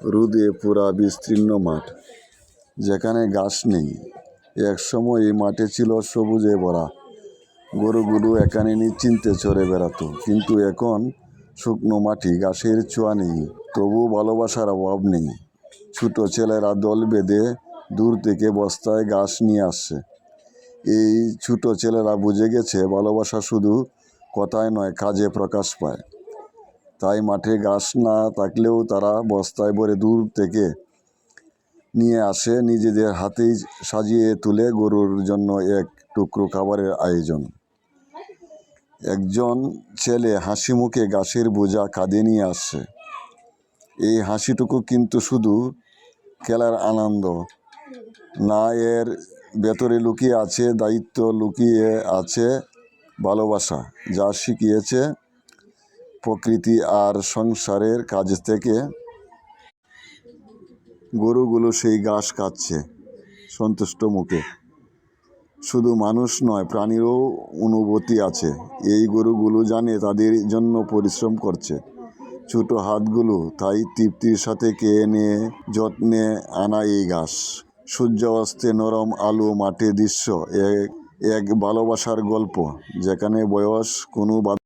রোদে পুরা বিস্তীর্ণ মাঠ, যেখানে ঘাস নেই। একসময় এই মাঠে ছিল সবুজে ভরা। গরুগুলো এখানে নিশ্চিন্তে চড়ে বেড়াতো, কিন্তু এখন শুকনো মাটি ঘাসের ছোঁয়া নেই তবু ভালোবাসার অভাব নেই। ছোট ছেলেরা দল বেঁধে দূর থেকে বস্তায় ঘাস নিয়ে আসছে। এই ছোট ছেলেরা বুঝে গেছে, ভালোবাসা শুধু কথায় নয়, কাজে প্রকাশ পায়। তাই মাঠে ঘাস না থাকলেও তারা বস্তায় ভরে দূর থেকে নিয়ে আসে। নিজেদের হাতেই সাজিয়ে তুলে গরুর জন্য এক টুকরো খাবারের আয়োজন। একজন ছেলে হাসি মুখে গাছের বোঝা কাঁধে নিয়ে আসছে এই হাসিটুকু কিন্তু শুধু খেলার আনন্দ। না, এর ভেতরে লুকিয়ে আছে, দায়িত্ব লুকিয়ে আছে ভালোবাসা, যা শিখিয়েছে প্রকৃতি আর সংসারের কাজ থেকে গরুগুলো সেই ঘাস খাচ্ছে, সন্তুষ্ট মুখে। শুধু মানুষ নয়, প্রাণীরও অনুভূতি আছে। এই গরুগুলো জানে তাদের জন্য পরিশ্রম করছে। ছোট হাতগুলো তাই তৃপ্তির সাথে খেয়ে নিয়ে, যত্নে আনা এই ঘাস। সূর্য অস্তে নরম আলো মাঠে দৃশ্য এক এক ভালোবাসার গল্প, যেখানে বয়স কোনো